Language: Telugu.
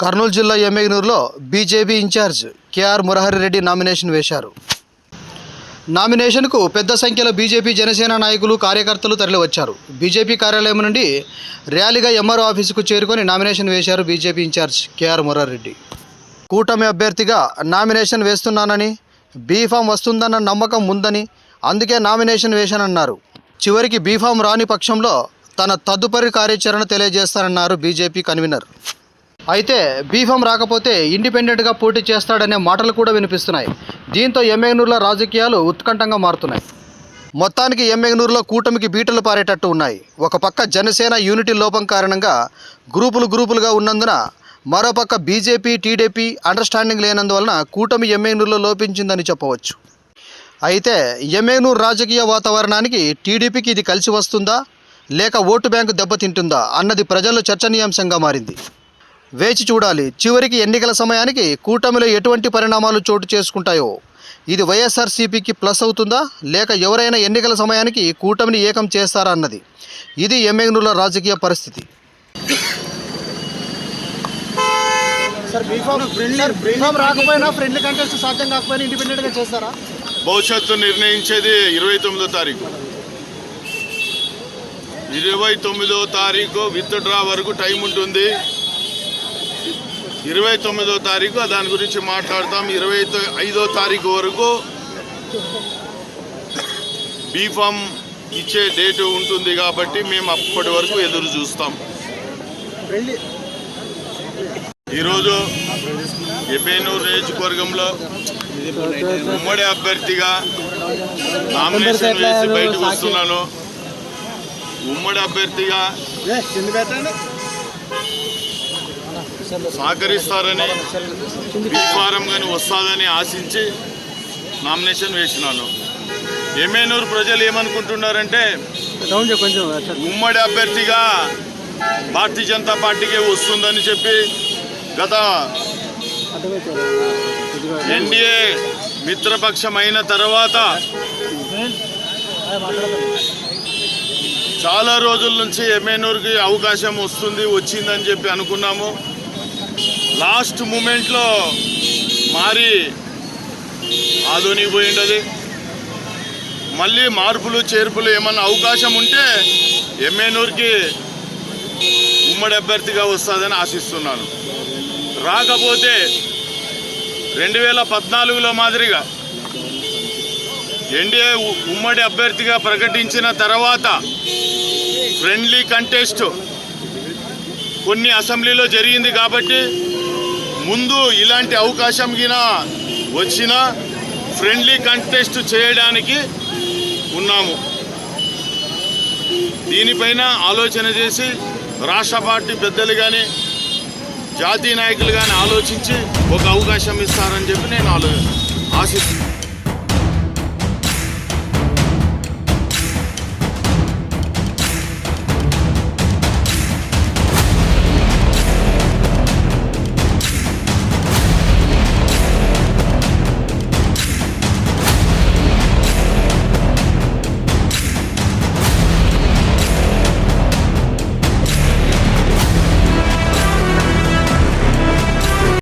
కర్నూలు జిల్లా ఎమ్మెగనూరులో BJP incharge KR Murahari Reddy nomination వేశారు. నామినేషన్కు పెద్ద సంఖ్యలో బీజేపీ జనసేన నాయకులు కార్యకర్తలు తరలివచ్చారు. బీజేపీ కార్యాలయం నుండి ర్యాలీగా ఎంఆర్ఓ ఆఫీసుకు చేరుకొని నామినేషన్ వేశారు బీజేపీ ఇన్ఛార్జ్ కేఆర్ మురహరి కూటమి అభ్యర్థిగా నామినేషన్ వేస్తున్నానని బీఫామ్ వస్తుందన్న నమ్మకం ఉందని అందుకే నామినేషన్ వేశానన్నారు. చివరికి బీఫామ్ రాని పక్షంలో తన తదుపరి కార్యాచరణ తెలియజేస్తానన్నారు బీజేపీ కన్వీనర్. అయితే బీఫామ్ రాకపోతే ఇండిపెండెంట్గా పోటీ చేస్తాడనే మాటలు కూడా వినిపిస్తున్నాయి. దీంతో ఎమ్మెగనూరులో రాజకీయాలు ఉత్కంఠంగా మారుతున్నాయి. మొత్తానికి ఎమ్మెగనూరులో కూటమికి బీటలు పారేటట్టు ఉన్నాయి. ఒక పక్క జనసేన యూనిటీ లోపం కారణంగా గ్రూపులు గ్రూపులుగా ఉన్నందున మరోపక్క బీజేపీ టీడీపీ అండర్స్టాండింగ్ లేనందువలన కూటమి ఎమ్మెగనూరులో లోపించిందని చెప్పవచ్చు. అయితే ఎమ్మెగనూరు రాజకీయ వాతావరణానికి టీడీపీకి ఇది కలిసి వస్తుందా? లేక ఓటు బ్యాంకు దెబ్బతింటుందా? అన్నది ప్రజల్లో చర్చనీయాంశంగా మారింది. వేచి చూడాలి. చివరికి ఎన్నికల సమయానికి కూటమిలో ఎటువంటి పరిణామాలు చోటు చేసుకుంటాయో? ఇది వైఎస్ఆర్సీపీకి ప్లస్ అవుతుందా? లేక ఎవరైనా ఎన్నికల సమయానికి కూటమిని ఏకం చేస్తారా అన్నది. ఇది ఎమ్మెగనూరుల రాజకీయ పరిస్థితి. Sir B form B form రాకపోయినా ఫ్రెండ్లీ కంటెస్ట్ సాధ్యం కాకపోయినా ఇండిపెండెంట్గా చేస్తారా? భవిష్యత్తు నిర్ణయించేది ఇరవై తొమ్మిదో తారీఖు. ఇరవై తొమ్మిదో తారీఖు విత్ డ్రా వరకు టైం ఉంటుంది. ఇరవై తొమ్మిదో తారీఖు దాని గురించి మాట్లాడతాం. ఇరవై ఐదో తారీఖు వరకు బీఫామ్ ఇచ్చే డేట్ ఉంటుంది కాబట్టి మేము అప్పటి వరకు ఎదురు చూస్తాం. ఈరోజు ఎబ్బేనూరు నియోజకవర్గంలో ఉమ్మడి అభ్యర్థిగా నామినేషన్ వేసి బయటకు వస్తున్నాను. ఉమ్మడి అభ్యర్థిగా సహకరిస్తారని బీఫారం కానీ వస్తుందని ఆశించి నామినేషన్ వేసినాను. ఎమ్మెనూరు ప్రజలు ఏమనుకుంటున్నారంటే ఉమ్మడి అభ్యర్థిగా భారతీయ జనతా పార్టీకే వస్తుందని చెప్పి గత ఎన్డీఏ మిత్రపక్షం అయిన తర్వాత చాలా రోజుల నుంచి ఎమ్మెనూరుకి అవకాశం వస్తుంది వచ్చిందని చెప్పి అనుకున్నాము. లాస్ట్ మూమెంట్లో మారి ఆదోనికి పోయిండది మళ్ళీ మార్పులు చేర్పులు ఏమన్నా అవకాశం ఉంటే ఎమ్మెనూరుకి ఉమ్మడి అభ్యర్థిగా వస్తుందని ఆశిస్తున్నాను. రాకపోతే రెండు వేల పద్నాలుగులో మాదిరిగా ఎన్డీఏ ఉమ్మడి అభ్యర్థిగా ప్రకటించిన తర్వాత ఫ్రెండ్లీ కంటెస్ట్ కొన్ని అసెంబ్లీలో జరిగింది కాబట్టి ముందు ఇలాంటి అవకాశం గిన వచ్చినా ఫ్రెండ్లీ కంటెస్ట్ చేయడానికి ఉన్నాము. దీనిపైన ఆలోచన చేసి రాష్ట్ర పార్టీ పెద్దలు కానీ జాతీయ నాయకులు కానీ ఆలోచించి ఒక అవకాశం ఇస్తారని చెప్పి నేను ఆలో ఆశిస్తున్నాను.